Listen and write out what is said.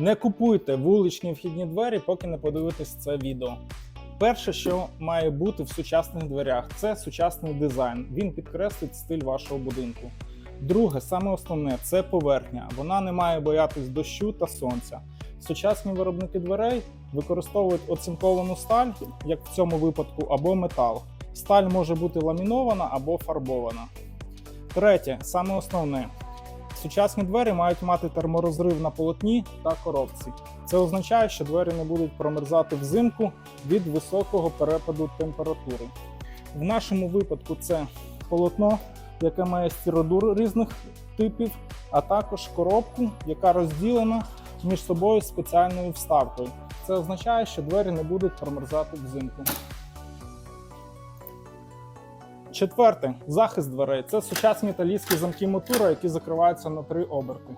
Не купуйте вуличні вхідні двері, поки не подивитесь це відео. Перше, що має бути в сучасних дверях, це сучасний дизайн. Він підкреслить стиль вашого будинку. Друге, саме основне це поверхня. Вона не має боятись дощу та сонця. Сучасні виробники дверей використовують оцинковану сталь, як в цьому випадку, або метал. Сталь може бути ламінована або фарбована. Третє, саме основне. Сучасні двері мають мати терморозрив на полотні та коробці. Це означає, що двері не будуть промерзати взимку від високого перепаду температури. В нашому випадку це полотно, яке має стіродур різних типів, а також коробку, яка розділена між собою спеціальною вставкою. Це означає, що двері не будуть промерзати взимку. Четверте захист дверей. Це сучасні італійські замки мотура, які закриваються на три оберти.